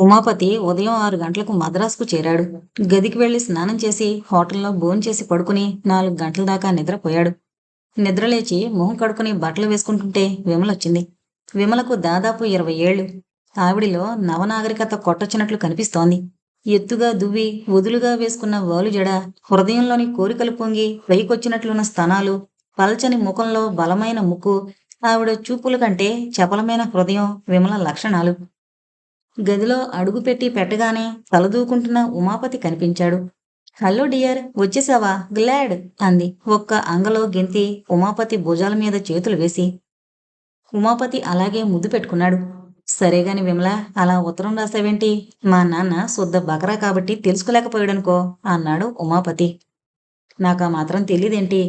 ఉమాపతి ఉదయం ఆరు గంటలకు మద్రాసుకు చేరాడు. గదికి వెళ్ళి స్నానం చేసి హోటల్లో భోంచేసి పడుకుని నాలుగు గంటల దాకా నిద్రపోయాడు. నిద్రలేచి మొహం కడుకుని బట్టలు వేసుకుంటుంటే విమలొచ్చింది. విమలకు దాదాపు ఇరవై ఏళ్ళు ఆవిడిలో నవనాగరికత కొట్టొచ్చినట్లు కనిపిస్తోంది. ఎత్తుగా దువ్వి వదులుగా వేసుకున్న వాలు జడ హృదయంలోని కోరికలు పొంగి పైకొచ్చినట్లున్న స్థానాలు పల్చని ముఖంలో బలమైన ముక్కు ఆవిడ చూపుల కంటే చపలమైన హృదయం విమల లక్షణాలు. గదిలో అడుగుపెట్టి పెట్టగానే తలదూకుంటున్న ఉమాపతి కనిపించాడు. హలో డియర్ వచ్చేసావా? గ్లాడ్! అంది. ఒక్క అంగలో గెంతి ఉమాపతి భుజాల మీద చేతులు వేసి. ఉమాపతి అలాగే ముద్దు పెట్టుకున్నాడు. సరేగాని విమల అలా ఉత్తరం రాసావేంటి? మా నాన్న శుద్ధ బకరా కాబట్టి తెలుసుకోలేకపోయాడనుకో అన్నాడు ఉమాపతి. నాకు ఆ మాత్రం తెలియదేంటి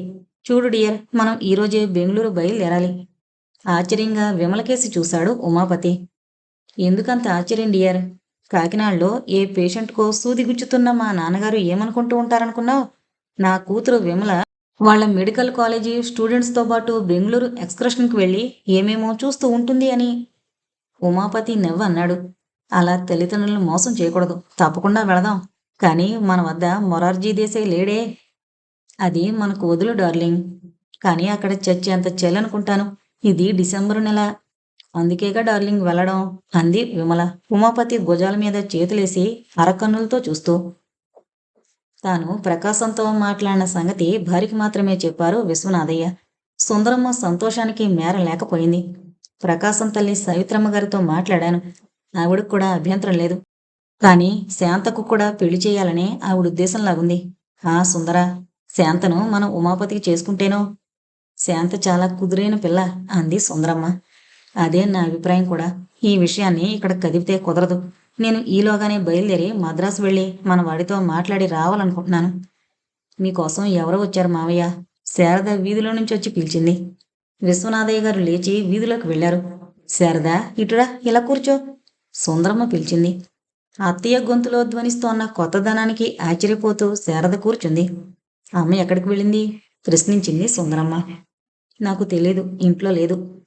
చూడు డియర్ మనం ఈరోజే బెంగళూరు బయలుదేరాలి. ఆశ్చర్యంగా విమలకేసి చూశాడు ఉమాపతి. ఎందుకంత ఆశ్చర్యం డియర్? కాకినాడలో ఏ పేషెంట్కో సూది గుచ్చుతున్న మా నాన్నగారు ఏమనుకుంటూ ఉంటారనుకున్నావు? నా కూతురు విమల వాళ్ళ మెడికల్ కాలేజీ స్టూడెంట్స్తో పాటు బెంగళూరు ఎక్స్కర్షన్కి వెళ్ళి ఏమేమో చూస్తూ ఉంటుంది అని ఉమాపతి నవ్వు అన్నాడు. అలా తల్లిదండ్రులను మోసం చేయకూడదు. తప్పకుండా వెళదాం. కానీ మన వద్ద మొరార్జీ దేశాయ్ లేడే. అది మనకు వదులు డార్లింగ్. కానీ అక్కడ చచ్చేంత చెల్లనుకుంటాను ఇది డిసెంబరు నెల. అందుకేగా డార్లింగ్ వెళ్ళడం? అంది విమల. ఉమాపతి భుజాల మీద చేతులేసి అరకన్నులతో చూస్తూ. తాను ప్రకాశంతో మాట్లాడిన సంగతి భార్యకి మాత్రమే చెప్పారు విశ్వనాథయ్య. సుందరమ్మ సంతోషానికి మేర లేకపోయింది. ప్రకాశం తల్లి సవిత్రమ్మ గారితో మాట్లాడాను. ఆవిడకు కూడా అభ్యంతరం లేదు. కానీ శాంతకు కూడా పెళ్ళి చేయాలనే ఆవిడ ఉద్దేశంలాగుంది ఆ సుందర శాంతను మనం ఉమాపతికి చేసుకుంటేనో? శాంత చాలా కుదురైన పిల్ల అంది సుందరమ్మ. అదే నా అభిప్రాయం కూడా. ఈ విషయాన్ని ఇక్కడ కదిపితే కుదరదు. నేను ఈలోగానే బయలుదేరి మద్రాసు వెళ్ళి మన వాడితో మాట్లాడి రావాలనుకుంటున్నాను. మీకోసం ఎవరో వచ్చారు మావయ్య. శారద వీధిలో నుంచి వచ్చి పిలిచింది. విశ్వనాథయ్య గారు లేచి వీధిలోకి వెళ్ళారు. శారద ఇటురా ఇలా కూర్చో. సుందరమ్మ పిలిచింది. అత్తయ్య గొంతులో ధ్వనిస్తోన్న కొత్తదనానికి ఆశ్చర్యపోతూ శారద కూర్చుంది. అమ్మ ఎక్కడికి వెళ్ళింది? ప్రశ్నించింది సుందరమ్మ. నాకు తెలియదు ఇంట్లో లేదు.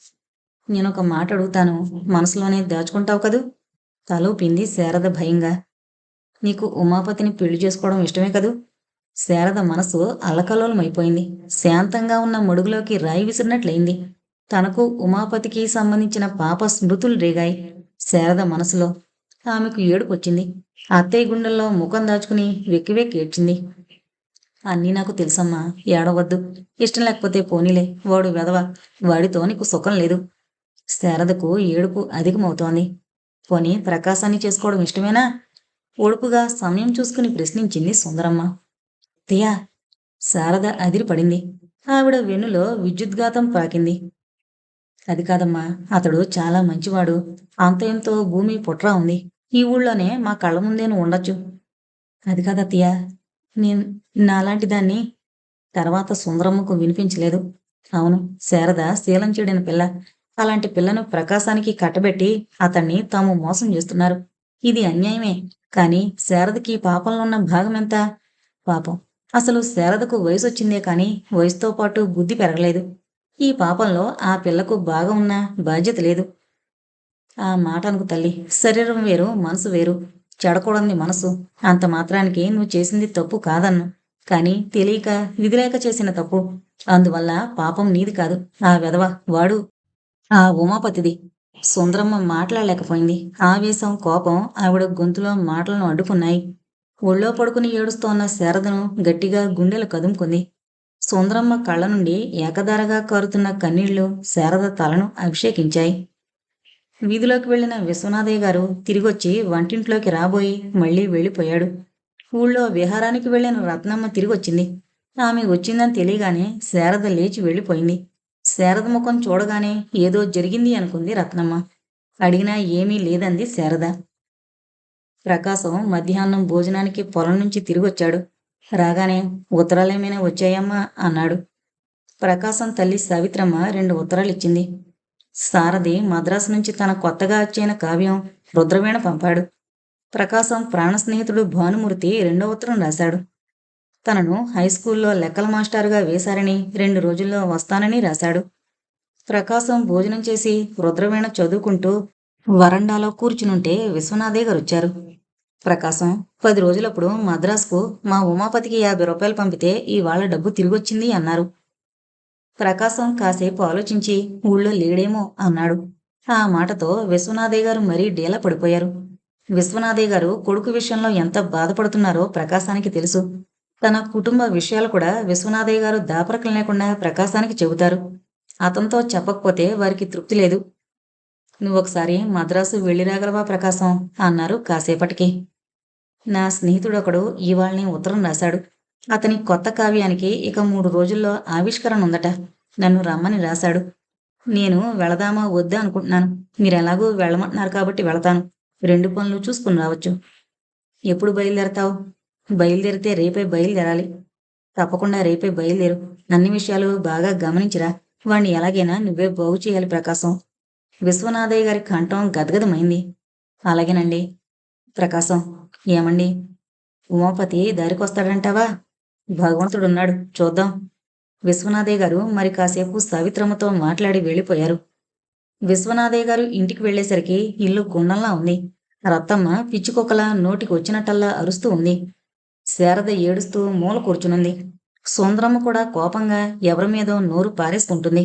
నేను ఒక మాట అడుగుతాను మనసులోనే దాచుకుంటావు కదూ? తలూపింది శారద భయంగా. నీకు ఉమాపతిని పెళ్ళి చేసుకోవడం ఇష్టమే కదూ? శారద మనసు అలకలోలమైపోయింది. శాంతంగా ఉన్న మడుగులోకి రాయి విసిరినట్లయింది. తనకు ఉమాపతికి సంబంధించిన పాప స్మృతులు రేగాయి. శారద మనసులో ఆమెకు ఏడుపొచ్చింది. అత్తయ్య గుండెల్లో ముఖం దాచుకుని వెక్కి వెక్కి ఏడ్చింది. అన్నీ నాకు తెలుసమ్మా ఏడవద్దు. ఇష్టం లేకపోతే పోనీలే వాడు వెదవ వాడితో నీకు సుఖం లేదు. శారదకు ఏడుపు అధికమవుతోంది. పోనీ ప్రకాశాన్ని చేసుకోవడం ఇష్టమేనా? ఓడుపుగా సమయం చూసుకుని ప్రశ్నించింది సుందరమ్మ. తియా శారద అదిరిపడింది. ఆవిడ వెన్నులో విద్యుద్ఘాతం పాకింది. అది కాదమ్మా అతడు చాలా మంచివాడు. అంతయంతో భూమి పుట్రా ఉంది. ఈ ఊళ్ళోనే మా కళ్ళ ముందేను ఉండొచ్చు. అది కాదత్తయ్య నేను నాలాంటి దాన్ని తర్వాత సుందరమ్మకు వినిపించలేదు. అవును శారద శీలం చెడిన పిల్ల. అలాంటి పిల్లను ప్రకాశానికి కట్టబెట్టి అతన్ని తాము మోసం చేస్తున్నారు. ఇది అన్యాయమే. కాని శారదకి పాపంలో ఉన్న భాగం ఎంత పాపం. అసలు శారదకు వయసు వచ్చిందే కాని వయసుతో పాటు బుద్ధి పెరగలేదు. ఈ పాపంలో ఆ పిల్లకు బాగా ఉన్న బాధ్యత లేదు. ఆ మాట అనుకు తల్లి. శరీరం వేరు మనసు వేరు. చెడకూడని మనసు. అంత మాత్రానికి నువ్వు చేసింది తప్పు కాదన్ను. కాని తెలియక విధిలేక చేసిన తప్పు. అందువల్ల పాపం నీది కాదు. ఆ వెధవ వాడు ఆ ఉమాపతిది. సుందరమ్మ మాట్లాడలేకపోయింది. ఆవేశం కోపం ఆవిడ గొంతులో మాటలను అడ్డుకున్నాయి. ఒళ్ళో పడుకుని ఏడుస్తోన్న శారదను గట్టిగా గుండెలు కదుముకుంది. సుందరమ్మ కళ్ళ నుండి ఏకధారగా కారుతున్న కన్నీళ్ళు శారద తలను అభిషేకించాయి. వీధిలోకి వెళ్ళిన విశ్వనాథయ్య గారు తిరిగొచ్చి వంటింట్లోకి రాబోయి మళ్ళీ వెళ్ళిపోయాడు. ఊళ్ళో విహారానికి వెళ్ళిన రత్నమ్మ తిరిగొచ్చింది. ఆమె వచ్చిందని తెలియగానే శారద లేచి వెళ్ళిపోయింది. శారద ముఖం చూడగానే ఏదో జరిగింది అనుకుంది రత్నమ్మ. అడిగినా ఏమీ లేదంది శారద. ప్రకాశం మధ్యాహ్నం భోజనానికి పొలం నుంచి తిరిగొచ్చాడు. రాగానే ఉత్తరాలేమైనా వచ్చాయమ్మా అన్నాడు. ప్రకాశం తల్లి సవిత్రమ్మ రెండు ఉత్తరాలు ఇచ్చింది. సారథి మద్రాసు నుంచి తన కొత్తగా వచ్చిన కావ్యం రుద్రవీణ పంపాడు. ప్రకాశం ప్రాణ స్నేహితుడు భానుమూర్తి రెండో ఉత్తరం రాశాడు. తనను హై స్కూల్లో లెక్కల మాస్టర్గా వేశారని రెండు రోజుల్లో వస్తానని రాశాడు. ప్రకాశం భోజనం చేసి రుద్రవీణ చదువుకుంటూ వరండాలో కూర్చునుంటే విశ్వనాథే గారు వచ్చారు ప్రకాశం పది రోజులప్పుడు మద్రాసుకు మా ఉమాపతికి యాభై రూపాయలు పంపితే ఇవాళ డబ్బు తిరిగొచ్చింది అన్నారు. ప్రకాశం కాసేపు ఆలోచించి ఊళ్ళో లేడేమో అన్నాడు. ఆ మాటతో విశ్వనాథయ్య గారు మరీ డీలా పడిపోయారు. విశ్వనాథయ్య గారు కొడుకు విషయంలో ఎంత బాధపడుతున్నారో ప్రకాశానికి తెలుసు. తన కుటుంబ విషయాలు కూడా విశ్వనాథయ్య గారు దాపరకం లేకుండా ప్రకాశానికి చెబుతారు. అతనితో చెప్పకపోతే వారికి తృప్తి లేదు. నువ్వు ఒకసారి మద్రాసు వెళ్ళిరాగలవా ప్రకాశం అన్నారు కాసేపటికి. నా స్నేహితుడొకడు ఇవాళ్ళని ఉత్తరం రాశాడు. అతని కొత్త కావ్యానికి ఇక మూడు రోజుల్లో ఆవిష్కరణ ఉందట. నన్ను రమ్మని రాశాడు. నేను వెళదామా వద్దా అనుకుంటున్నాను. మీరు వెళ్ళమంటున్నారు కాబట్టి వెళతాను. రెండు పనులు చూసుకుని రావచ్చు. ఎప్పుడు బయలుదేరతావు? బయలుదేరితే రేపే బయలుదేరాలి. తప్పకుండా రేపే బయలుదేరు. అన్ని విషయాలు బాగా గమనించిరా. వాణ్ణి ఎలాగైనా నువ్వే బాగు చేయాలి ప్రకాశం. విశ్వనాథయ్య గారి కంఠం గదగదమైంది. అలాగేనండి ప్రకాశం. ఏమండి? ఉమాపతి దారికొస్తాడంటావా భగవంతుడున్నాడు చూద్దాం. విశ్వనాథయ్య గారు మరి కాసేపు సావిత్రమ్మతో మాట్లాడి వెళ్ళిపోయారు. విశ్వనాథయ్య గారు ఇంటికి వెళ్ళేసరికి ఇల్లు గుండంలా ఉంది. రత్తమ్మ పిచ్చికొక్కలా నోటికి వచ్చినట్టల్లా అరుస్తూ ఉంది. శారద ఏడుస్తూ మూల కూర్చునుంది. సుందరమ్మ కూడా కోపంగా ఎవరి మీదో నోరు పారేసుకుంటుంది.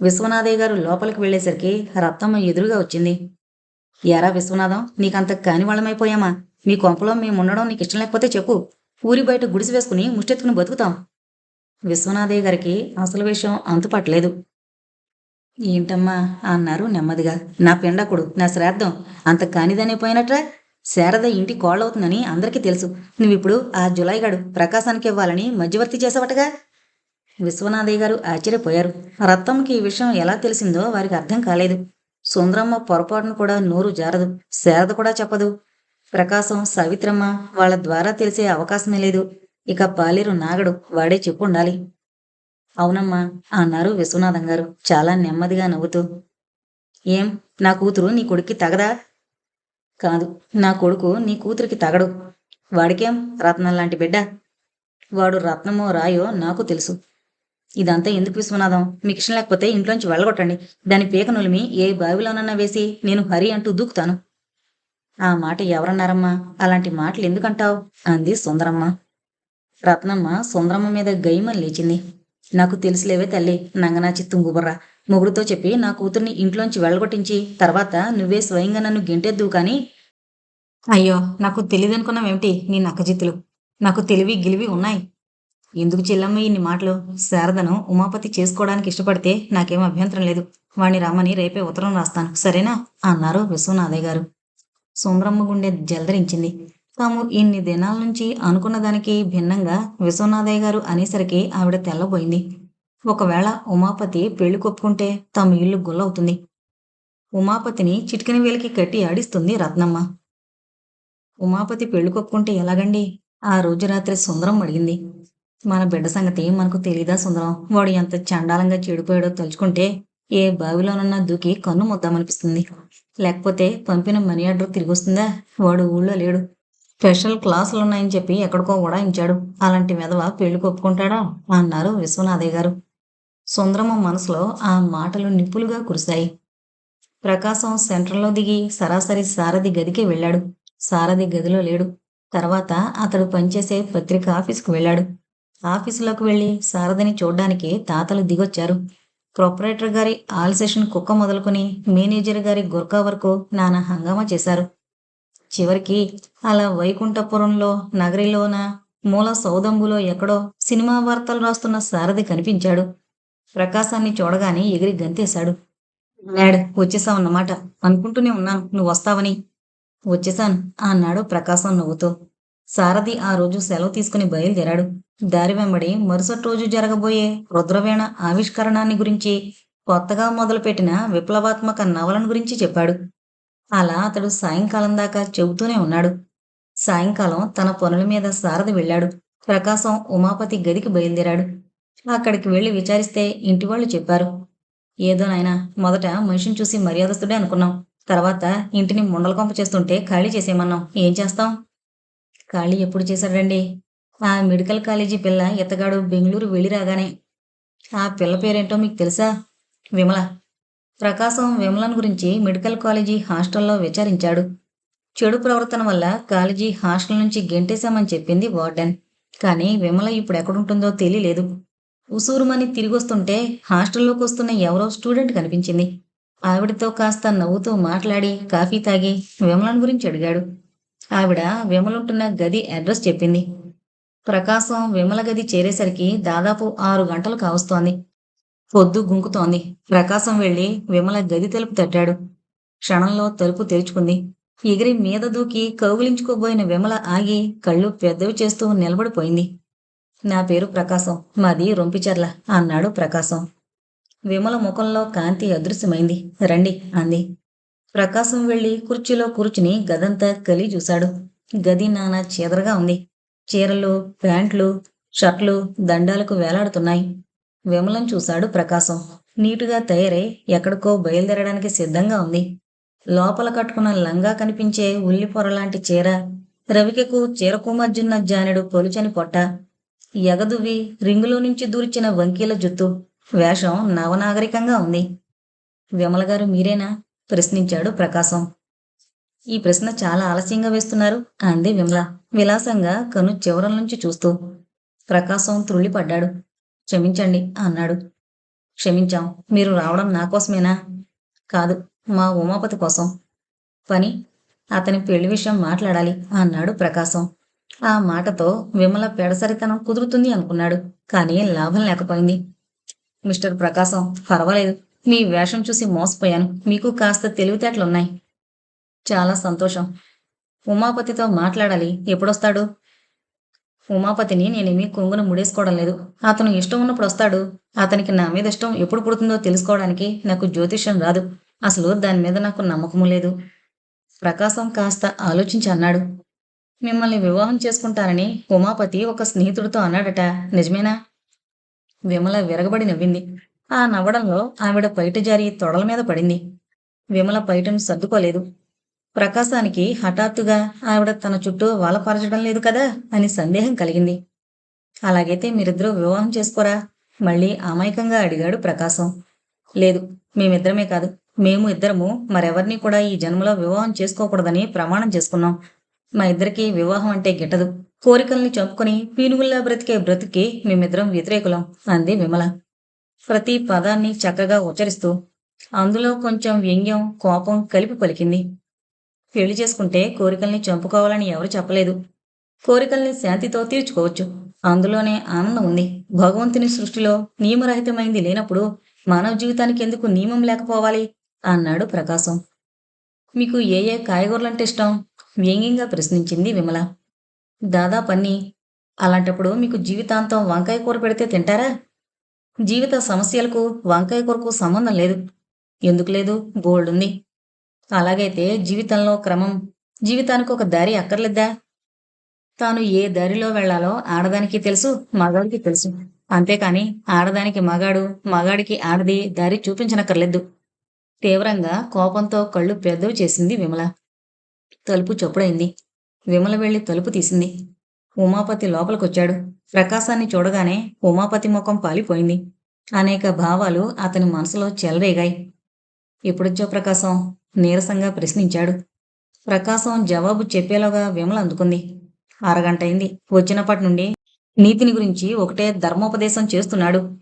విశ్వనాథయ్య గారు లోపలికి వెళ్ళేసరికి రత్నమ్మ ఎదురుగా వచ్చింది. ఎరా విశ్వనాథం నీకంత కానివాళ్ళమైపోయామా మీ కొంపలో మేము ఉండడం నీకు ఇష్టం లేకపోతే చెప్పు. ఊరి బయట గుడిసి వేసుకుని ముష్టెత్తుకుని బతుకుతాం. విశ్వనాథయ్య గారికి అసలు విషయం అంతుపట్టలేదు ఏంటమ్మా? అన్నారు నెమ్మదిగా. నా పిండకుడు నా శ్రాద్ధం అంత కానిదనే పోయినట్రా శారద ఇంటి కోళ్ళవుతుందని అందరికీ తెలుసు. నువ్విప్పుడు ఆ జులైగాడు ప్రకాశానికి ఇవ్వాలని మధ్యవర్తి చేసావటగా? విశ్వనాథయ్య గారు ఆశ్చర్యపోయారు. రత్తమ్మకి ఈ విషయం ఎలా తెలిసిందో వారికి అర్థం కాలేదు. సుందరమ్మ పొరపాటును కూడా నోరు జారదు. శారద కూడా చెప్పదు. ప్రకాశం సవిత్రమ్మ వాళ్ళ ద్వారా తెలిసే అవకాశమే లేదు. ఇక పాలేరు నాగడు వాడే చెప్పుండాలి అవునమ్మా అన్నారు విశ్వనాథం గారు. చాలా నెమ్మదిగా నవ్వుతూ. ఏం నా కూతురు నీ కొడుక్కి తగదా? కాదు. నా కొడుకు నీ కూతురికి తగడు. వాడికేం రత్నం లాంటి బిడ్డ? వాడు రత్నమో రాయో నాకు తెలుసు. ఇదంతా ఎందుకు విశ్వనాథం? మీకు ఇష్టం లేకపోతే ఇంట్లోంచి వెళ్ళగొట్టండి. దాని పీక నులిమి ఏ బావిలోనన్నా వేసి నేను హరి అంటూ దూకుతాను. ఆ మాట ఎవరన్నారమ్మా? అలాంటి మాటలు ఎందుకంటావు? అంది సుందరమ్మ. రత్నమ్మ సుందరమ్మ మీద గైమని లేచింది. నాకు తెలుసులేవే తల్లి నంగనాచి తుంగుబుర్ర. మొగుడుతో చెప్పి నా కూతుర్ని ఇంట్లోంచి వెళ్ళగొట్టించి తర్వాత నువ్వే స్వయంగా నన్ను గెంటెద్దు కానీ. అయ్యో నాకు తెలియదనుకున్నావేమిటి నీ నక్కజిత్తులు? నాకు తెలివి గిలివి ఉన్నాయి. ఎందుకు చెల్లమ్మ ఇన్ని మాటలు? శారదను ఉమాపతి చేసుకోవడానికి ఇష్టపడితే నాకేం అభ్యంతరం లేదు. వాణ్ణి రమ్మని రేపే ఉత్తరం రాస్తాను. సరేనా? అన్నారు విశ్వనాథయ్య గారు. సుమ్రమ్మ గుండె జలదరించింది. తాము ఇన్ని దినాల నుంచి అనుకున్న దానికి భిన్నంగా విశ్వనాథయ్య గారు అనేసరికి ఆవిడ తెల్లబోయింది. ఒకవేళ ఉమాపతి పెళ్ళి కొప్పుకుంటే తమ ఇల్లు గుల్లవుతుంది. ఉమాపతిని చిటికిన వేలికి కట్టి ఆడిస్తుంది రత్నమ్మ. ఉమాపతి పెళ్ళి కొప్పుకుంటే ఎలాగండి? ఆ రోజు రాత్రి సుందరం అడిగింది. మన బిడ్డ సంగతి మనకు తెలీదా సుందరం? వాడు ఎంత చండాలంగా చెడిపోయాడో తలుచుకుంటే ఏ బావిలోనన్నా దూకి కన్ను ముద్దామనిపిస్తుంది. లేకపోతే పంపిన మనీ ఆర్డర్ తిరిగి వస్తుందా వాడు ఊళ్ళో లేడు. స్పెషల్ క్లాసులు ఉన్నాయని చెప్పి ఎక్కడికో ఉడాయించాడు అలాంటి మెదవ పెళ్ళి కొప్పుకుంటాడా? అన్నారు విశ్వనాథయ్య గారు. సుందరమ్మ మనసులో ఆ మాటలు నిప్పులుగా కురిశాయి. ప్రకాశం సెంటర్లో దిగి సరాసరి సారథి గదికి వెళ్ళాడు. సారథి గదిలో లేడు. తర్వాత అతడు పనిచేసే పత్రిక ఆఫీస్కు వెళ్ళాడు. ఆఫీసులోకి వెళ్ళి సారథిని చూడ్డానికి తాతలు దిగొచ్చారు. ప్రొపరేటర్ గారి ఆల్ సెషన్ కుక్క మొదలుకొని మేనేజర్ గారి గుర్కా వరకు నానా హంగామా చేశారు. చివరికి అలా వైకుంఠపురంలో నగరిలోన మూల సౌదంబులో ఎక్కడో సినిమా వార్తలు రాస్తున్న సారథి కనిపించాడు. ప్రకాశాన్ని చూడగానే ఎగిరి గంతేశాడు. డాడ్ వచ్చేసావన్నమాట. అనుకుంటూనే ఉన్నాను. నువ్వు వస్తావని. వచ్చేసాను అన్నాడు ప్రకాశం నవ్వుతూ. సారథి ఆ రోజు సెలవు తీసుకుని బయలుదేరాడు. దారి వెంబడి మరుసటి రోజు జరగబోయే రుద్రవేణ ఆవిష్కరణాన్ని గురించి కొత్తగా మొదలుపెట్టిన విప్లవాత్మక నవలను గురించి చెప్పాడు. అలా అతడు సాయంకాలం దాకా చెబుతూనే ఉన్నాడు. సాయంకాలం తన పనుల మీద సారథి వెళ్ళాడు. ప్రకాశం ఉమాపతి గదికి బయలుదేరాడు. అక్కడికి వెళ్ళి విచారిస్తే ఇంటి వాళ్ళు చెప్పారు. ఏదో నాయనా మొదట మనిషిని చూసి మర్యాదస్తుడే అనుకున్నాం. తర్వాత ఇంటిని ముండలకొంప చేస్తుంటే ఖాళీ చేసేయమన్నాం. ఏం చేస్తాం? ఖాళీ ఎప్పుడు చేశాడండి? ఆ మెడికల్ కాలేజీ పిల్ల ఇతగాడు బెంగళూరు వెళ్ళి రాగానే. ఆ పిల్ల పేరేంటో మీకు తెలుసా? విమల. ప్రకాశం విమలన్ గురించి మెడికల్ కాలేజీ హాస్టల్లో విచారించాడు. చెడు ప్రవర్తన వల్ల కాలేజీ హాస్టల్ నుంచి గెంటేశామని చెప్పింది వార్డెన్. కానీ విమల ఇప్పుడు ఎక్కడుంటుందో తెలియలేదు. ఉసూరుమని తిరిగొస్తుంటే హాస్టల్లోకి వస్తున్న ఎవరో స్టూడెంట్ కనిపించింది. ఆవిడతో కాస్త నవ్వుతూ మాట్లాడి కాఫీ తాగి విమలన్ గురించి అడిగాడు. ఆవిడ విమలుంటున్న గది అడ్రస్ చెప్పింది. ప్రకాశం విమల గది చేరేసరికి దాదాపు ఆరు గంటలు కావస్తోంది. పొద్దు గుంకుతోంది. ప్రకాశం వెళ్ళి విమల గది తలుపు తట్టాడు. క్షణంలో తలుపు తెరుచుకుంది. ఎగిరి మీద దూకి కౌగిలించుకోబోయిన విమల ఆగి కళ్ళు పెద్దవి చేస్తూ నిలబడిపోయింది. నా పేరు ప్రకాశం. మాది రొంపిచర్ల అన్నాడు ప్రకాశం. విమల ముఖంలో కాంతి అదృశ్యమైంది. రండి అంది. ప్రకాశం వెళ్ళి కుర్చీలో కూర్చుని గదంతా కలి చూశాడు. గది నానా చీదరగా ఉంది. చీరలు ప్యాంట్లు షర్ట్లు దండాలకు వేలాడుతున్నాయి. విమలం చూశాడు ప్రకాశం. నీటుగా తయారై ఎక్కడికో బయలుదేరడానికి సిద్ధంగా ఉంది. లోపల కట్టుకున్న లంగా కనిపించే ఉల్లి పొరలాంటి చీర రవికెకు చీరకు మధ్యున్న జానుడు పొలుచని పొట్ట ఎగదువి రింగులో నుంచి దూర్చిన వంకీల జుత్తు వేషం నవనాగరికంగా ఉంది. విమల గారు మీరేనా? ప్రశ్నించాడు ప్రకాశం. ఈ ప్రశ్న చాలా ఆలస్యంగా వేస్తున్నారు అంది విమల విలాసంగా కను చివరల నుంచి చూస్తూ. ప్రకాశం త్రుళ్ళిపడ్డాడు. క్షమించండి అన్నాడు. క్షమించాం మీరు రావడం నా కోసమేనా? కాదు మా ఉమాపతి కోసం. పని అతని పెళ్ళి విషయం మాట్లాడాలి అన్నాడు ప్రకాశం. ఆ మాటతో విమల పెడసరితనం కుదురుతుంది అనుకున్నాడు కానీ లాభం లేకపోయింది. మిస్టర్ ప్రకాశం పర్వాలేదు. మీ వేషం చూసి మోసపోయాను. మీకు కాస్త తెలివితేటలున్నాయి. చాలా సంతోషం. ఉమాపతితో మాట్లాడాలి. ఎప్పుడొస్తాడు? ఉమాపతిని నేనేమీ కొంగును ముడేసుకోవడం లేదు. అతను ఇష్టం ఉన్నప్పుడు వస్తాడు. అతనికి నా మీద ఇష్టం ఎప్పుడు పుడుతుందో తెలుసుకోవడానికి నాకు జ్యోతిష్యం రాదు. అసలు దాని మీద నాకు నమ్మకము లేదు. ప్రకాశం కాస్త ఆలోచించి అన్నాడు. మిమ్మల్ని వివాహం చేసుకుంటానని ఉమాపతి ఒక స్నేహితుడితో అన్నాడట. నిజమేనా? విమల విరగబడి నవ్వింది. ఆ నవ్వడంలో ఆవిడ పైట జారి తొడల మీద పడింది. విమల పైటను సర్దుకోలేదు. ప్రకాశానికి హఠాత్తుగా ఆవిడ తన చుట్టూ వాలపరచడం లేదు కదా అని సందేహం కలిగింది. అలాగైతే మీరిద్దరూ వివాహం చేసుకోరా? మళ్ళీ అమాయకంగా అడిగాడు ప్రకాశం. లేదు మేమిద్దరమే కాదు. మేము ఇద్దరము మరెవరిని కూడా ఈ జన్మలో వివాహం చేసుకోకూడదని ప్రమాణం చేసుకున్నాం. మా ఇద్దరికి వివాహం అంటే గిట్టదు. కోరికల్ని చంపుకొని పీనుగుల్లా బ్రతికే బ్రతికి మేమిద్దరం వ్యతిరేకులం అంది విమల. ప్రతి పదాన్ని చక్కగా ఉచ్చరిస్తూ అందులో కొంచెం వ్యంగ్యం కోపం కలిపి పలికింది. పెళ్ళి చేసుకుంటే కోరికల్ని చంపుకోవాలని ఎవరు చెప్పలేదు. కోరికల్ని శాంతితో తీర్చుకోవచ్చు. అందులోనే ఆనందం ఉంది. భగవంతుని సృష్టిలో నియమరహితమైంది లేనప్పుడు మానవ జీవితానికి ఎందుకు నియమం లేకపోవాలి? అన్నాడు ప్రకాశం. మీకు ఏ ఏ కాయగూరలంటే ఇష్టం? వ్యంగ్యంగా ప్రశ్నించింది విమల. దాదాపన్ని అలాంటప్పుడు మీకు జీవితాంతం వంకాయ కూర పెడితే తింటారా? జీవిత సమస్యలకు వంకాయ కూరకు సంబంధం లేదు. ఎందుకు లేదు? బోల్డ్ ఉంది. అలాగైతే జీవితంలో క్రమం జీవితానికి ఒక దారి అక్కర్లేద్దా తాను ఏ దారిలో వెళ్ళాలో ఆడదానికి తెలుసు మగాడికి తెలుసు. అంతేకాని ఆడదానికి మగాడు మగాడికి ఆడది దారి చూపించనక్కర్లేదు. తీవ్రంగా కోపంతో కళ్ళు పెద్దవి చేసింది విమల. తలుపు చొప్పుడైంది. విమల వెళ్ళి తలుపు తీసింది. ఉమాపతి లోపలికొచ్చాడు. ప్రకాశాన్ని చూడగానే ఉమాపతి ముఖం పాలిపోయింది. అనేక భావాలు అతని మనసులో చెలరేగాయి. ఎప్పుడొచ్చో ప్రకాశం నీరసంగా ప్రశ్నించాడు. ప్రకాశం జవాబు చెప్పేలోగా విమల అందుకుంది. అరగంట అయింది వచ్చినప్పటి నుండి నీతిని గురించి ఒకటే ధర్మోపదేశం చేస్తున్నాడు.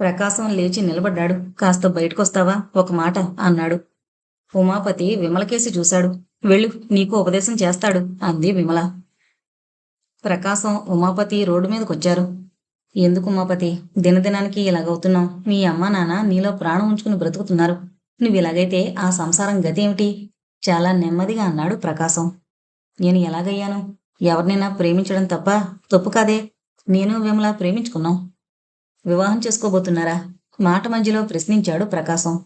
ప్రకాశం లేచి నిలబడ్డాడు. కాస్త బయటకొస్తావా? ఒక మాట అన్నాడు. ఉమాపతి విమలకేసి చూశాడు. వెళ్ళు నీకు ఉపదేశం చేస్తాడు అంది విమల. ప్రకాశం ఉమాపతి రోడ్డు మీదకొచ్చారు. ఎందుకు ఉమాపతి? దినదినానికి ఇలాగవుతున్నావు. మీ అమ్మ నాన్న నీలో ప్రాణం ఉంచుకుని బ్రతుకుతున్నారు. నువ్వు ఇలాగైతే ఆ సంసారం గతి ఏమిటి చాలా నెమ్మదిగా అన్నాడు ప్రకాశం. నేను ఎలాగయ్యాను? ఎవరినైనా ప్రేమించడం తప్ప తప్పు కాదే. నేను విమల ప్రేమించుకున్నాం. వివాహం చేసుకోబోతున్నారా? మాట మధ్యలో ప్రశ్నించాడు ప్రకాశం.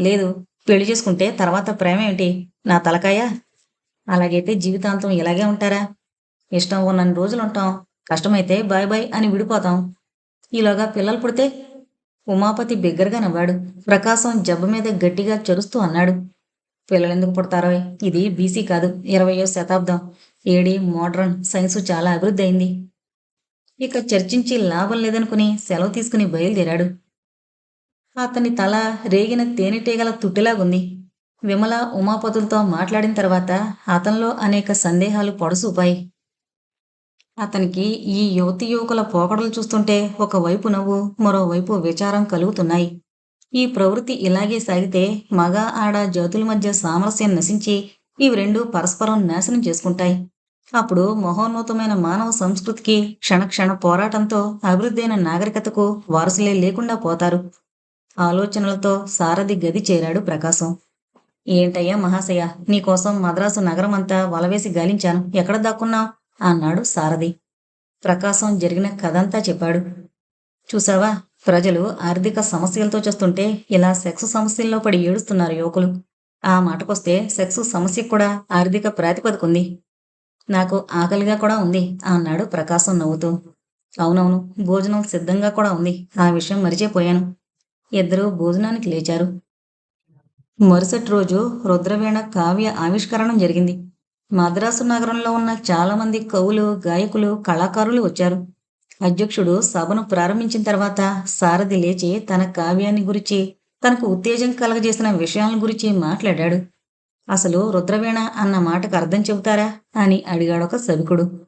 లేదు పెళ్ళి చేసుకుంటే తర్వాత ప్రేమ ఏంటి నా తలకాయ? అలాగైతే జీవితాంతం ఇలాగే ఉంటారా? ఇష్టం ఉన్నన్ని రోజులు ఉంటాం. కష్టమైతే బాయ్ బాయ్ అని విడిపోతాం. ఈలోగా పిల్లలు పుడితే ఉమాపతి బిగ్గరగా నవ్వాడు. ప్రకాశం జబ్బ మీద గట్టిగా చరుస్తూ అన్నాడు. పిల్లలు ఎందుకు పుడతారో? ఇది బీసీ కాదు. ఇరవయో శతాబ్దం. AD modern. సైన్సు చాలా అభివృద్ధి అయింది. ఇక చర్చించి లాభం లేదనుకుని సెలవు తీసుకుని బయలుదేరాడు. అతని తల రేగిన తేనెటీగల తుట్టిలాగుంది. విమల ఉమాపతులతో మాట్లాడిన తర్వాత అతనిలో అనేక సందేహాలు పొడసూపాయి. అతనికి ఈ యువతి యువకుల పోకడలు చూస్తుంటే ఒకవైపు నవ్వు మరోవైపు విచారం కలుగుతున్నాయి. ఈ ప్రవృత్తి ఇలాగే సాగితే మగ ఆడ జాతుల మధ్య సామరస్యం నశించి ఇవి రెండు పరస్పరం నాశనం చేసుకుంటాయి. అప్పుడు మహోన్నతమైన మానవ సంస్కృతికి క్షణక్షణ పోరాటంతో అభివృద్ధి అయిన నాగరికతకు వారసులే లేకుండా పోతారు. ఆలోచనలతో సారథి గది చేరాడు ప్రకాశం. ఏంటయ్యా మహాశయ నీకోసం మద్రాసు నగరమంతా వలవేసి గాలించాను. ఎక్కడ దాక్కున్నావు? అన్నాడు సారథి. ప్రకాశం జరిగిన కథంతా చెప్పాడు. చూసావా ప్రజలు ఆర్థిక సమస్యలతో చూస్తుంటే ఇలా సెక్స్ సమస్యల్లో పడి ఏడుస్తున్నారు యువకులు. ఆ మాటకొస్తే సెక్స్ సమస్య కూడా ఆర్థిక ప్రాతిపదిక ఉంది నాకు ఆకలిగా కూడా ఉంది అన్నాడు ప్రకాశం నవ్వుతూ. అవునవును భోజనం సిద్ధంగా కూడా ఉంది. ఆ విషయం మరిచిపోయాను. ఇద్దరూ భోజనానికి లేచారు. మరుసటి రోజు రుద్రవీణ కావ్య ఆవిష్కరణం జరిగింది. మద్రాసు నగరంలో ఉన్న చాలామంది కవులు గాయకులు కళాకారులు వచ్చారు. అధ్యక్షుడు సభను ప్రారంభించిన తర్వాత సారథి లేచి తన కావ్యాన్ని గురించి తనకు ఉత్తేజం కలగజేసిన విషయాల గురించి మాట్లాడాడు. అసలు రుద్రవీణ అన్న మాటకు అర్థం చెబుతారా? అని అడిగాడొక సభికుడు.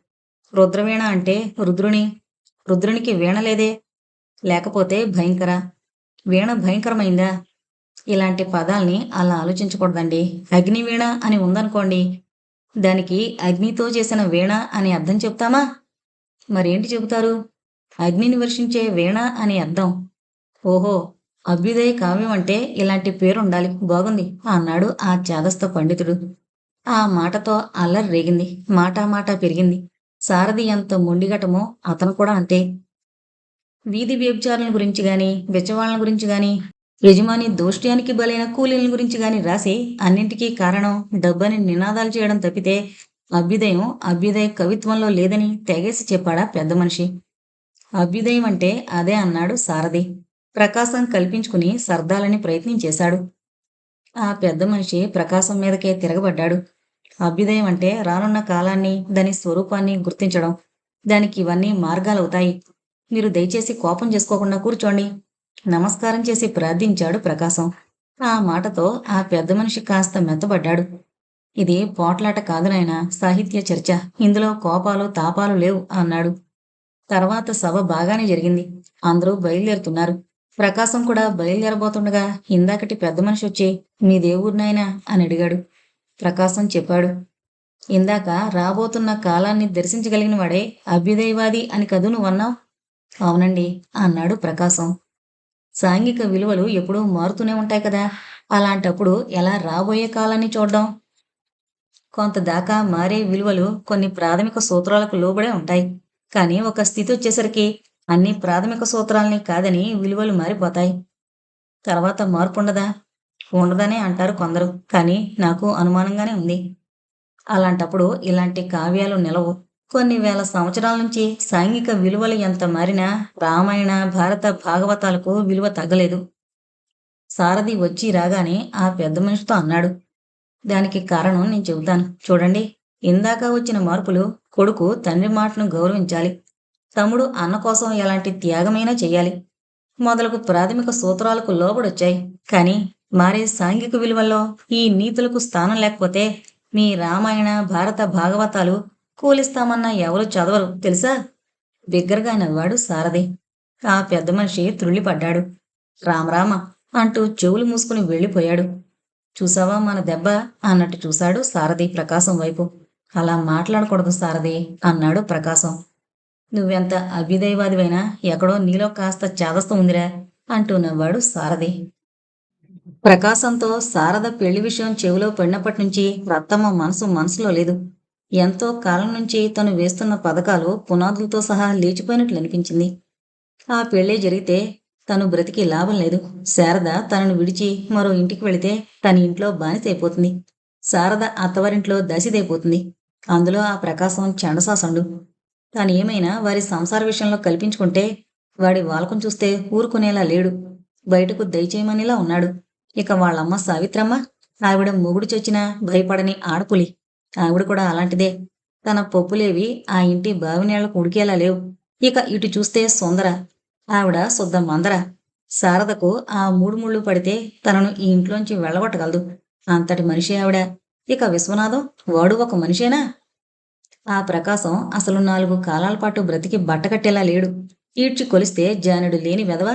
రుద్రవీణ అంటే రుద్రుని రుద్రునికి వీణ లేదే లేకపోతే భయంకర. వీణ భయంకరమైందా? ఇలాంటి పదాల్ని అలా ఆలోచించకూడదండి. అగ్ని వీణ అని ఉందనుకోండి. దానికి అగ్నితో చేసిన వీణ అని అర్థం చెప్తామా? మరేంటి చెబుతారు? అగ్నిని వర్షించే వీణ అని అర్థం. ఓహో అభ్యుదయ కావ్యం అంటే ఇలాంటి పేరు ఉండాలి బాగుంది అన్నాడు ఆ చాదస్త పండితుడు. ఆ మాటతో అల్లరి రేగింది. మాటా మాట పెరిగింది. సారథి ఎంత మొండిగటమో అతను కూడా అంతే. వీధి వ్యభిచారుల గురించి గాని బిచ్చవాళ్ళ గురించి గాని యజమాని దోష్ట్యానికి బలైన కూలీల గురించి గాని రాసి అన్నింటికీ కారణం డబ్బని నినాదాలు చేయడం తప్పితే అభ్యుదయం అభ్యుదయ కవిత్వంలో లేదని తెగేసి చెప్పాడా పెద్ద మనిషి. అభ్యుదయం అంటే అదే అన్నాడు సారథి. ప్రకాశం కల్పించుకుని సర్దాలని ప్రయత్నం చేశాడు. ఆ పెద్ద మనిషి ప్రకాశం మీదకే తిరగబడ్డాడు. అభ్యుదయం అంటే రానున్న కాలాన్ని దాని స్వరూపాన్ని గుర్తించడం. దానికి ఇవన్నీ మార్గాలవుతాయి. మీరు దయచేసి కోపం చేసుకోకుండా కూర్చోండి. నమస్కారం చేసి ప్రార్థించాడు ప్రకాశం. ఆ మాటతో ఆ పెద్ద మనిషి కాస్త మెత్తబడ్డాడు. ఇది పోట్లాట కాదు నాయన సాహిత్య చర్చ. ఇందులో కోపాలు తాపాలు లేవు అన్నాడు. తర్వాత సభ బాగానే జరిగింది. అందరూ బయలుదేరుతున్నారు. ప్రకాశం కూడా బయలుదేరబోతుండగా ఇందాకటి పెద్ద మనిషి వచ్చి మీ దేవుడినాయనా అని అడిగాడు. ప్రకాశం చెప్పాడు. ఇందాక రాబోతున్న కాలాన్ని దర్శించగలిగిన వాడే అభ్యుదయవాది అని కదూ నువ్వన్నావు? అవునండి అన్నాడు ప్రకాశం. సాంఘిక విలువలు ఎప్పుడూ మారుతూనే ఉంటాయి కదా అలాంటప్పుడు ఎలా రాబోయే కాలాన్ని చూడడం? కొంత దాకా మారే విలువలు కొన్ని ప్రాథమిక సూత్రాలకు లోబడే ఉంటాయి. కానీ ఒక స్థితి వచ్చేసరికి అన్ని ప్రాథమిక సూత్రాలని కాదని విలువలు మారిపోతాయి. తర్వాత మార్పు ఉండదా? ఉండదనే అంటారు కొందరు కానీ నాకు అనుమానంగానే ఉంది. అలాంటప్పుడు ఇలాంటి కావ్యాలు నిలవు. కొన్ని వేల సంవత్సరాల నుంచి సాంఘిక విలువలు ఎంత మారినా రామాయణ భారత భాగవతాలకు విలువ తగ్గలేదు. సారథి వచ్చి రాగానే ఆ పెద్ద మనిషితో అన్నాడు దానికి కారణం నేను చెబుతాను. చూడండి ఇందాక వచ్చిన మార్పులు కొడుకు తండ్రి మాటను గౌరవించాలి. తమ్ముడు అన్న కోసం ఎలాంటి త్యాగమైనా చేయాలి. మొదలగు ప్రాథమిక సూత్రాలకు లోబడొచ్చాయి. కానీ మారే సాంఘిక విలువల్లో ఈ నీతులకు స్థానం లేకపోతే మీ రామాయణ భారత భాగవతాలు కూలిస్తామన్నా ఎవరు చదవరు తెలుసా? బిగ్గరగా నవ్వాడు సారథి. ఆ పెద్ద మనిషి త్రుళ్ళిపడ్డాడు. రామరామ అంటూ చెవులు మూసుకుని వెళ్ళిపోయాడు. చూసావా మన దెబ్బ? అన్నట్టు చూశాడు సారథి ప్రకాశం వైపు. అలా మాట్లాడకూడదు సారథి అన్నాడు ప్రకాశం. నువ్వెంత అభ్యుదయవాదివైనా ఎక్కడో నీలో కాస్త చేదస్తం ఉందిరా అంటూ నవ్వాడు సారథి. ప్రకాశంతో శారద పెళ్ళి విషయం చెవిలో పడినప్పటి నుంచి రత్తమ్మ మనసు మనసులో లేదు. ఎంతో కాలం నుంచి తను వేస్తున్న పథకాలు పునాదులతో సహా లేచిపోయినట్లు అనిపించింది. ఆ పెళ్ళి జరిగితే తను బ్రతికి లాభం లేదు. శారద తనను విడిచి మరో ఇంటికి వెళితే తన ఇంట్లో బానిసైపోతుంది శారద అత్తవారింట్లో దశిదైపోతుంది అందులో ఆ ప్రకాశం చండసాసండు. తాను ఏమైనా వారి సంసార విషయంలో కల్పించుకుంటే వాడి వాలకం చూస్తే ఊరుకునేలా లేడు. బయటకు దయచేయమనిలా ఉన్నాడు. ఇక వాళ్ళమ్మ సావిత్రమ్మ ఆవిడ మొగుడు చొచ్చినా భయపడని ఆడపులి. ఆవిడ కూడా అలాంటిదే. తన పప్పులేవి ఆ ఇంటి బావినీళ్ళకు ఉడికేలా లేవు. ఇక ఇటు చూస్తే సుందర ఆవిడ శుద్ధ మందర. శారదకు ఆ మూడు ముళ్ళు పడితే తనను ఈ ఇంట్లోంచి వెళ్ళగొట్టగలదు. అంతటి మనిషి ఆవిడ. ఇక విశ్వనాథం వాడు ఒక మనిషేనా? ఆ ప్రకాశం అసలు నాలుగు కాలాల పాటు బ్రతికి బట్టకట్టేలా లేడు. ఈడ్చి కొలిస్తే జానుడు లేని వెధవ.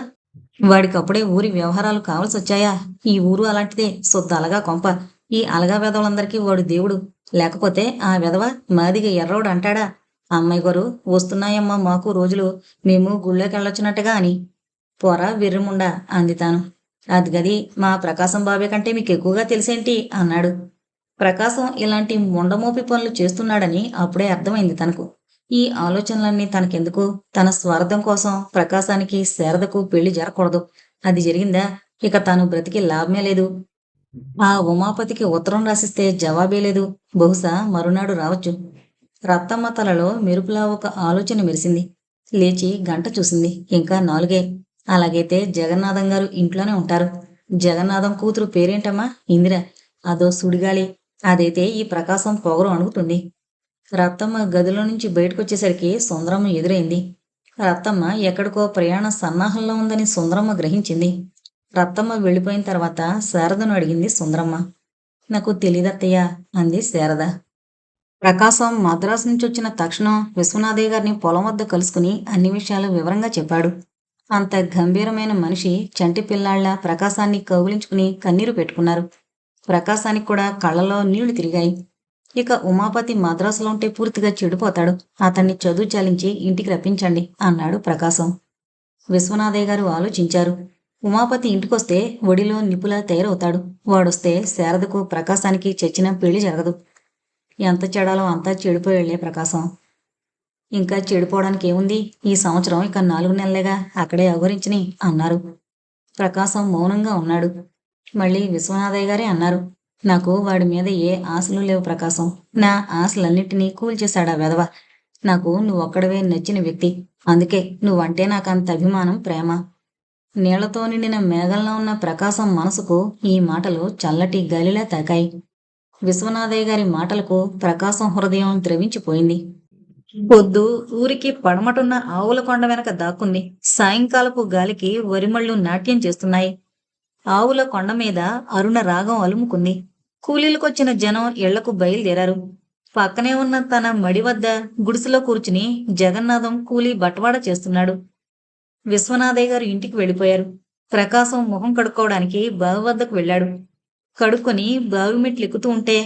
వాడికప్పుడే ఊరి వ్యవహారాలు కావలసి వచ్చాయా ఈ ఊరు అలాంటిదే సొద్దలగా కొంప. ఈ అలగా వెధవలందరికీ వాడు దేవుడు. లేకపోతే ఆ వెధవ మాదిగ ఎర్రోడు అంటాడా? అమ్మాయి గారు వస్తున్నాయమ్మా మాకు రోజులు. మేము గుళ్ళోకి వెళ్ళొచ్చినట్టుగా అని. పోరా విర్రముండా అంది తాను. అది గది మా ప్రకాశం బాబే కంటే మీకు ఎక్కువగా తెలిసేంటి? అన్నాడు. ప్రకాశం ఇలాంటి ముండమోపి పనులు చేస్తున్నాడని అప్పుడే అర్థమైంది తనకు. ఈ ఆలోచనలన్నీ తనకెందుకు? తన స్వార్థం కోసం ప్రకాశానికి శారదకు పెళ్ళి జరగకూడదు. అది జరిగిందా? ఇక తాను బ్రతికి లాభమే లేదు. ఆ ఉమాపతికి ఉత్తరం రాసిస్తే జవాబే లేదు. బహుశా మరునాడు రావచ్చు. రత్తమ్మ తలలో మెరుపులా ఒక ఆలోచన మెరిసింది. లేచి గంట చూసింది. ఇంకా నాలుగే. అలాగైతే జగన్నాథం గారు ఇంట్లోనే ఉంటారు. జగన్నాథం కూతురు పేరేంటమ్మా? ఇందిర. అదో సుడిగాలి. అదైతే ఈ ప్రకాశం పొగరు అణుగుతుంది. రత్తమ్మ గదిలో నుంచి బయటకొచ్చేసరికి సుందరమ్మ ఎదురైంది. రత్తమ్మ ఎక్కడికో ప్రయాణ సన్నాహంలో ఉందని సుందరమ్మ గ్రహించింది. రత్తమ్మ వెళ్ళిపోయిన తర్వాత శారదను అడిగింది సుందరమ్మ. నాకు తెలియదత్తయ్య అంది శారద. ప్రకాశం మద్రాసు నుంచి వచ్చిన తక్షణం విశ్వనాథయ్య గారిని పొలం వద్ద కలుసుకుని అన్ని విషయాలు వివరంగా చెప్పాడు. అంత గంభీరమైన మనిషి చంటి పిల్లాళ్ళ ప్రకాశాన్ని కౌగిలించుకుని కన్నీరు పెట్టుకున్నారు. ప్రకాశానికి కూడా కళ్ళలో నీళ్ళు తిరిగాయి. ఇక ఉమాపతి మద్రాసులో ఉంటే పూర్తిగా చెడిపోతాడు. అతన్ని చదువు చాలించి ఇంటికి రప్పించండి అన్నాడు ప్రకాశం. విశ్వనాథయ్య గారు ఆలోచించారు. ఉమాపతి ఇంటికొస్తే ఒడిలో నిపులా తయారవుతాడు. వాడొస్తే శారదకు ప్రకాశానికి చచ్చిన పెళ్ళి జరగదు. ఎంత చెడాలో అంతా చెడిపోయాళ్ళే ప్రకాశం. ఇంకా చెడిపోవడానికి ఏముంది ఈ సంవత్సరం ఇక నాలుగు నెలలేగా అక్కడే అఘోరించిని అన్నారు. ప్రకాశం మౌనంగా ఉన్నాడు. మళ్ళీ విశ్వనాథయ్య గారే అన్నారు. నాకు వాడి మీద ఏ ఆశలు లేవు ప్రకాశం. నా ఆశలన్నింటినీ కూల్చేశాడా వెధవ? నాకు నువ్వొక్కడవే నచ్చిన వ్యక్తి. అందుకే నువ్వంటే నాకు అంత అభిమానం ప్రేమ. నీళ్ళతో నిండిన మేఘంలో ఉన్న ప్రకాశం మనసుకు ఈ మాటలు చల్లటి గాలిలా తాకాయి. విశ్వనాథయ్య గారి మాటలకు ప్రకాశం హృదయం ద్రవించిపోయింది పొద్దు ఊరికి పడమటున్న ఆవుల కొండ వెనక దాక్కుంది. సాయంకాలపు గాలికి వరిమళ్ళు నాట్యం చేస్తున్నాయి. ఆవుల కొండ మీద అరుణ రాగం అలుముకుంది. కూలీలకొచ్చిన జనం ఇళ్ళకు బయలుదేరారు. పక్కనే ఉన్న తన మడి వద్ద గుడిసెలో కూర్చుని జగన్నాథం కూలీ బట్వాడ చేస్తున్నాడు. విశ్వనాథయ్య గారు ఇంటికి వెళ్ళిపోయారు. ప్రకాశం ముఖం కడుక్కోవడానికి బావి వద్దకు వెళ్ళాడు. కడుక్కొని బావి మెట్లు ఎక్కుతూ ఉంటే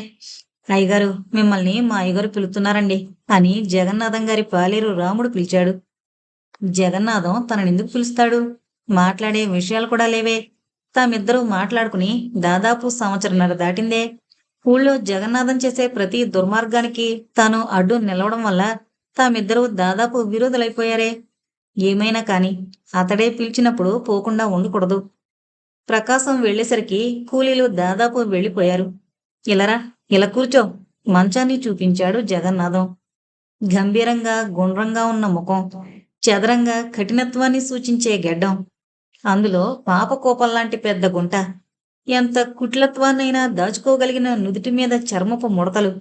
అయ్యగారు మిమ్మల్ని మా అయ్యగారు పిలుతున్నారండి అని జగన్నాథం గారి పాలేరు రాముడు పిలిచాడు. జగన్నాథం తననెందుకు పిలుస్తాడు? మాట్లాడే విషయాలు కూడా లేవే. తామిద్దరూ మాట్లాడుకుని దాదాపు సంవత్సరంన్నర దాటిందే. ఊళ్ళో జగన్నాథం చేసే ప్రతి దుర్మార్గానికి తాను అడ్డు నిలవడం వల్ల తామిద్దరూ దాదాపు విరోధులైపోయారే. ఏమైనా కాని అతడే పిలిచినప్పుడు పోకుండా ఉండకూడదు. ప్రకాశం వెళ్ళేసరికి కూలీలు దాదాపు వెళ్ళిపోయారు. ఇలరా ఇలా కూర్చో మంచాన్ని చూపించాడు జగన్నాథం. గంభీరంగా గుండ్రంగా ఉన్న ముఖం చదరంగా కఠినత్వాన్ని సూచించే గెడ్డం. అందులో పాపకోపంలాంటి పెద్ద గుంట. ఎంత కుట్లత్వాన్నైనా దాచుకోగలిగిన నుదుటి మీద చర్మపు ముడతలు.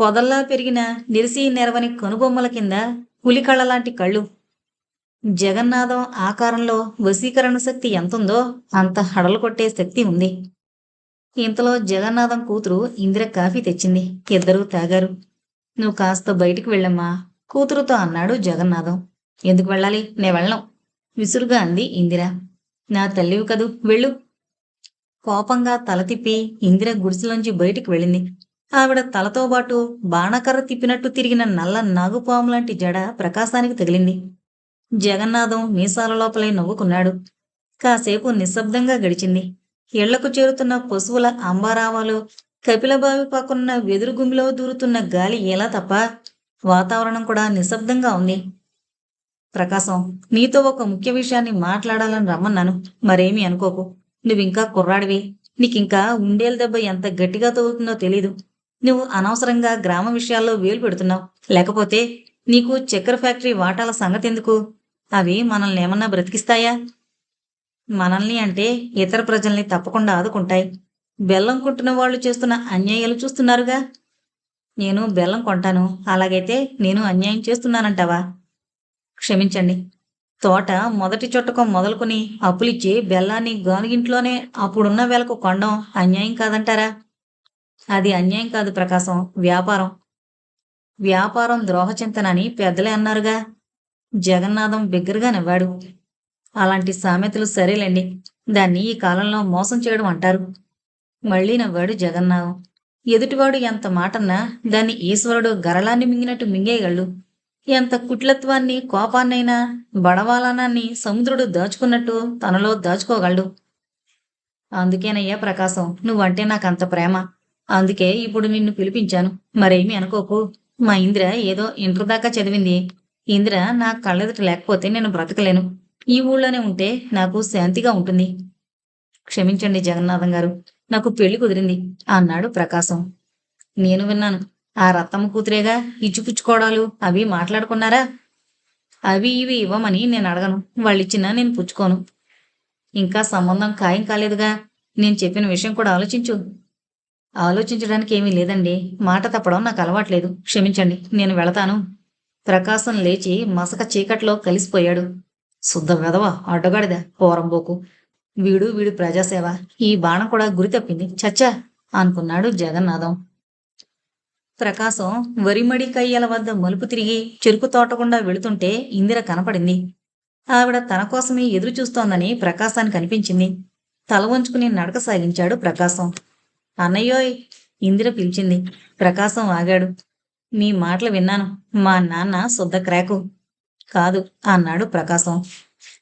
పొదల్లా పెరిగిన నిరిసి నెరవని కనుబొమ్మల కింద పులికళ్ళలాంటి కళ్ళు. జగన్నాథం ఆకారంలో వశీకరణ శక్తి ఎంతుందో అంత హడలు కొట్టే శక్తి ఉంది. ఇంతలో జగన్నాథం కూతురు ఇందిర కాఫీ తెచ్చింది. ఇద్దరూ తాగారు. నువ్వు కాస్త బయటికి వెళ్ళమ్మా కూతురుతో అన్నాడు జగన్నాథం. ఎందుకు వెళ్ళాలి? నే వెళ్ళను విసురుగా అంది ఇందిర. నా తల్లివి కదూ వెళ్ళు. కోపంగా తల తిప్పి ఇందిర గుడిసెలోంచి బయటికి వెళ్ళింది. ఆవిడ తలతో పాటు బాణకర్ర తిప్పినట్టు తిరిగిన నల్ల నాగుపాము లాంటి జడ ప్రకాశానికి తగిలింది. జగన్నాథం మీసాల లోపలే నవ్వుకున్నాడు. కాసేపు నిశ్శబ్దంగా గడిచింది. ఇళ్ళకు చేరుతున్న పశువుల అంబారావాలు కపిలబావి పక్కనున్న వెదురు గుమిలో దూరుతున్న గాలి ఎలా తప్ప? వాతావరణం కూడా నిశ్శబ్దంగా ఉంది. ప్రకాశం నీతో ఒక ముఖ్య విషయాన్ని మాట్లాడాలని రమ్మన్నాను. మరేమీ అనుకోకు. నువ్వింకా కుర్రాడివి. నీకింకా ఉండేల దెబ్బ ఎంత గట్టిగా తగులుతుందో తెలీదు. నువ్వు అనవసరంగా గ్రామ విషయాల్లో వేలు పెడుతున్నావు. లేకపోతే నీకు చక్కెర ఫ్యాక్టరీ వాటాల సంగతి ఎందుకు అవి మనల్ని ఏమన్నా బ్రతికిస్తాయా? మనల్ని అంటే ఇతర ప్రజల్ని తప్పకుండా ఆదుకుంటాయి. బెల్లం కొట్టిన వాళ్ళు చేస్తున్న అన్యాయాలు చూస్తున్నారుగా? నేను బెల్లం కొంటాను. అలాగైతే నేను అన్యాయం చేస్తున్నానంటావా? క్షమించండి. తోట మొదటి చుట్టకం మొదలుకొని అప్పులిచ్చి బెల్లాన్ని గానుగింట్లోనే అప్పుడున్న వేలకు కొండం అన్యాయం కాదంటారా? అది అన్యాయం కాదు ప్రకాశం. వ్యాపారం. వ్యాపారం ద్రోహచింతనని పెద్దలే అన్నారుగా. జగన్నాథం బిగ్గరగా నవ్వాడు అలాంటి సామెతలు సరేలేండి. దాన్ని ఈ కాలంలో మోసం చేయడం అంటారు. మళ్ళీ నవ్వాడు జగన్నాథం. ఎదుటివాడు ఎంత మాటన్నా దాన్ని ఈశ్వరుడు గరళాన్ని మింగినట్టు మింగేయగళ్ళు ఎంత కుట్లత్వాన్ని కోపాన్నైనా బడవాలనాన్ని సముద్రుడు దాచుకున్నట్టు తనలో దాచుకోగలడు. అందుకేనయ్యా ప్రకాశం నువ్వంటే నాకంత ప్రేమ. అందుకే ఇప్పుడు నిన్ను పిలిపించాను. మరేమీ అనుకోకు. మా ఇంద్ర ఏదో ఇంటర్ దాకా చదివింది. ఇంద్ర నా కళ్ళెదుట లేకపోతే నేను బ్రతకలేను. ఈ ఊళ్ళోనే ఉంటే నాకు శాంతిగా ఉంటుంది. క్షమించండి జగన్నాథం గారు నాకు పెళ్ళి కుదిరింది అన్నాడు ప్రకాశం. నేను విన్నాను ఆ రత్తమ్మ కూతురేగా ఇచ్చిపుచ్చుకోవడాలు అవి మాట్లాడుకున్నారా? అవి ఇవి ఇవ్వమని నేను అడగను వాళ్ళిచ్చినా నేను పుచ్చుకోను. ఇంకా సంబంధం ఖాయం కాలేదుగా నేను చెప్పిన విషయం కూడా ఆలోచించు. ఆలోచించడానికి ఏమీ లేదండి మాట తప్పడం నాకు అలవాట్లేదు. క్షమించండి నేను వెళతాను. ప్రకాశం లేచి మసక చీకట్లో కలిసిపోయాడు. శుద్ధ వెధవ అడ్డగాడిద పోరంబోకు. వీడు వీడు ప్రజాసేవ. ఈ బాణం కూడా గురి తప్పింది. చచ్చా అనుకున్నాడు జగన్నాథం. ప్రకాశం వరిమడి కయ్యల వద్ద మలుపు తిరిగి చెరుకు తోటకుండా వెళుతుంటే ఇందిర కనపడింది. ఆవిడ తన కోసమే ఎదురు చూస్తోందని ప్రకాశానికి అనిపించింది తల వంచుకుని నడక సాగించాడు ప్రకాశం. అన్నయ్యోయ్ ఇందిర పిలిచింది. ప్రకాశం ఆగాడు. మీ మాటలు విన్నాను. మా నాన్న శుద్ధ క్రాకు. కాదు అన్నాడు ప్రకాశం.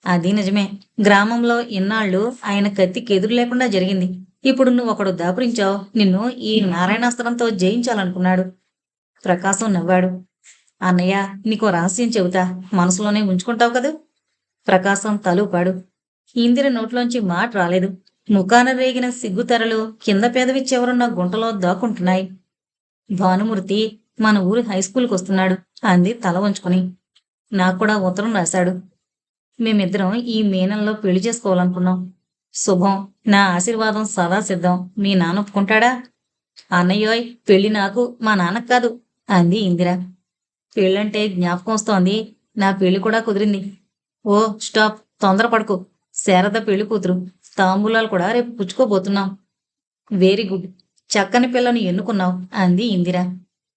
అది నిజమే. గ్రామంలో ఇన్నాళ్ళు ఆయన కత్తికి ఎదురు లేకుండా జరిగింది. ఇప్పుడు నువ్వు ఒకడు దాపురించావు. నిన్ను ఈ నారాయణాస్త్రంతో జయించాలనుకున్నాడు. ప్రకాశం నవ్వాడు. అన్నయ్య నీకో రహస్యం చెబుతా. మనసులోనే ఉంచుకుంటావు కదూ? ప్రకాశం తలూపాడు. ఇందిర నోట్లోంచి మాట రాలేదు. ముఖాన రేగిన సిగ్గుతెరలు కింద పెదవి చివరున్న గుంటలో దాక్కుంటున్నాయి. భానుమూర్తి మన ఊరి హై స్కూల్కి వస్తున్నాడు. అంది తల వంచుకొని. నాకు కూడా ఉత్తరం రాశాడు. మేమిద్దరం ఈ మేనంలో పెళ్ళి చేసుకోవాలనుకున్నాం. శుభం. నా ఆశీర్వాదం సదా సిద్ధం. మీ నాన్న ఒప్పుకుంటాడా? అన్నయ్యోయ్ పెళ్ళి నాకు మా నాన్నకు కాదు అంది ఇందిర. పెళ్ళంటే జ్ఞాపకం వస్తోంది. నా పెళ్ళి కూడా కుదిరింది. Oh stop. తొందరపడకు శారద పెళ్ళి కూతురు. తాంబూలాలు కూడా రేపు పుచ్చుకోబోతున్నాం. Very good. చక్కని పిల్లను ఎన్నుకున్నావు అంది ఇందిర.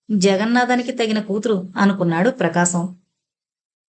జగన్నాథానికి తగిన కూతురు అనుకున్నాడు ప్రకాశం.